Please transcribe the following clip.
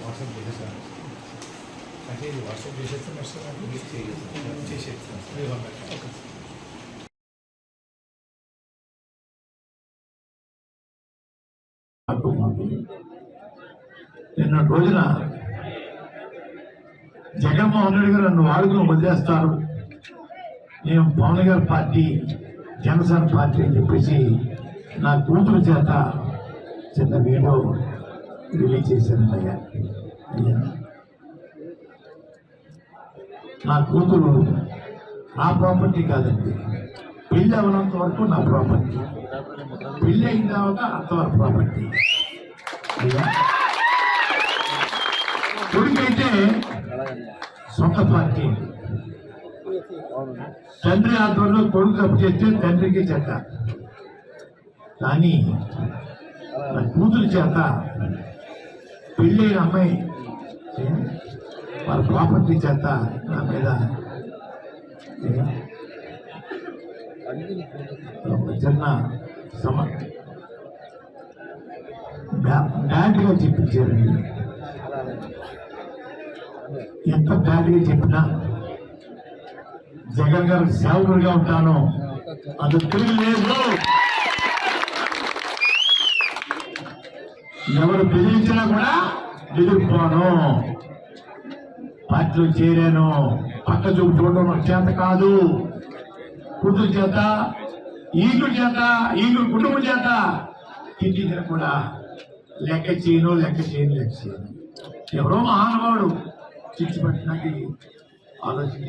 WhatsApp చేసేసాను అంటే ఇది వాట్సాప్ చేసేస్తే చేసేస్తాను ఓకే నిన్న రోజున జగన్మోహన్ రెడ్డి గారు నన్ను వాడుకుని వదిలేస్తారు. నేను పవన్ గారి పార్టీ జనసేన పార్టీ అని చెప్పేసి నా కూతురు చేత చిన్న వీడియో రిలీజ్ చేశాను అయ్యా. అయ్యా. నా కూతురు నా ప్రాపర్టీ కాదండి. పెళ్ళి అవ్వనంత వరకు నా ప్రాపర్టీ. పెళ్ళి అయిన తర్వాత అంతవరకు ప్రాపర్టీ. అయ్యా. కొడుకైతే సొంత పార్టీ. తండ్రి ఆధ్వర్యంలో కొడుకు తప్పు చేస్తే తండ్రికి చెట్టాలి కానీ నా కూతురు చేత పెళ్ళైన అమ్మాయి వాళ్ళ ప్రాపర్టీ చేత నా మీద చిన్న సమ బ్యాడ్గా చెప్పించారండి ఎంత బ్యాడ్గా చెప్పినా జగన్ గారు సేవకుడిగా ఉంటాను. అది తిరిగి లేదు. ఎవరు బెదిరించినా కూడా ఎదుర్కోను పార్టీలో చేరాను. పక్క చూపు చూడడం నాకు చేత కాదు. కూతురు చేత ఈగుడు చేత ఈగుడు కుటుంబం చేత తిట్టించిన కూడా లెక్క చేయను లెక్క చేయను లెక్క చేయను. ఎవరో మహానుభావుడు చిచ్చి పట్టినకి ఆలోచన